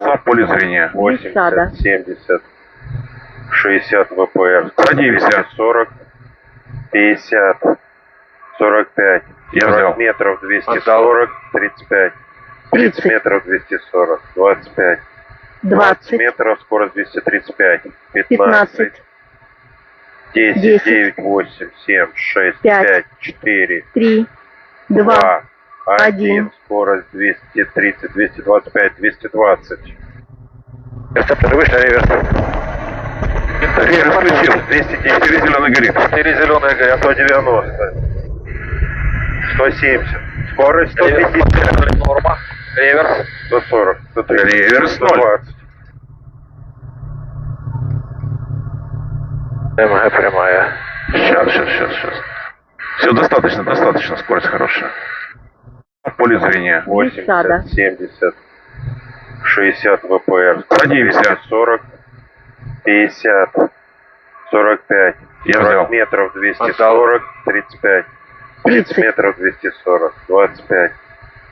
На поле зрения. 80, 70, 60 ВПР. Садимся. 40, 50, 45. Я 40 взял. метров 240, 35. 30 30, метров 240, 25. 20, метров, скорость 235. 15, 15, 10, 10, 9, 8, 7, 6, пять, 5, 4, 3, 2, 2, 1, один. скорость 230, 225, 220. Рецептор вышли, реверс. Реверс включил. 210, 4 зеленый горит. 4 зеленые горят, 190, 170, скорость 150, Норма. Реверс. 140, 130, Реверс 0. 120. МГ прямая. Сейчас, сейчас, сейчас, сейчас. Все достаточно, достаточно, скорость хорошая. Поле зрения. 80, 70, 60 ВПР. Садимся. 40, 50, 45. Я 40 взял. метров 240, 35. 30 30, метров 240, 25.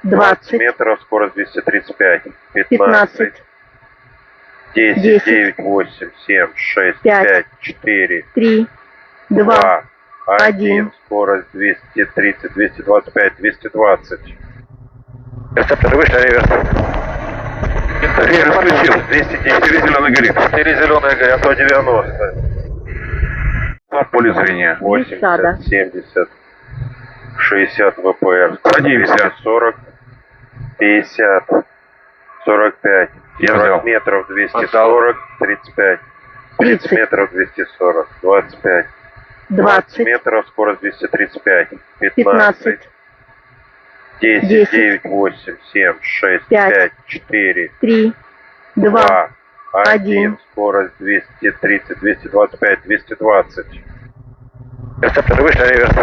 20, метров, скорость 235. 15, 15, 10, 10, 9, 8, 7, 6, пять, 5, 4, 3, 2, 2, 1, один. скорость 230, 225, 220. Рецептор вышли, реверс. Реверс включил. 210, 4 зеленый горит. 4 зеленые горят, 190. На поле зрения. 80, 70, 60 ВПР. Садимся. 40, 50, 45. Я 40 взял. метров 240, 35. 30 30, метров 240, 25. 20, метров, скорость 235. 15, 15, 10, 10, 9, 8, 7, 6, пять, 5, 4, 3, 2, 2, 1, один. скорость 230, 225, 220. Рецептор вышли, реверс.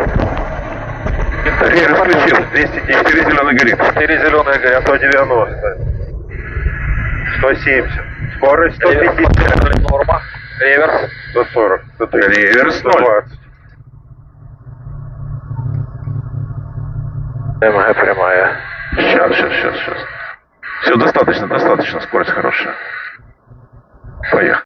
Реверс включил. 210, 4 зеленый горит. 4 зеленые горят, 190. 170. Скорость 150. Норма. Реверс. 140, 130, Реверс 0. 120. МГ прямая. Сейчас, сейчас, сейчас, сейчас. Все достаточно, достаточно, скорость хорошая. Поехали.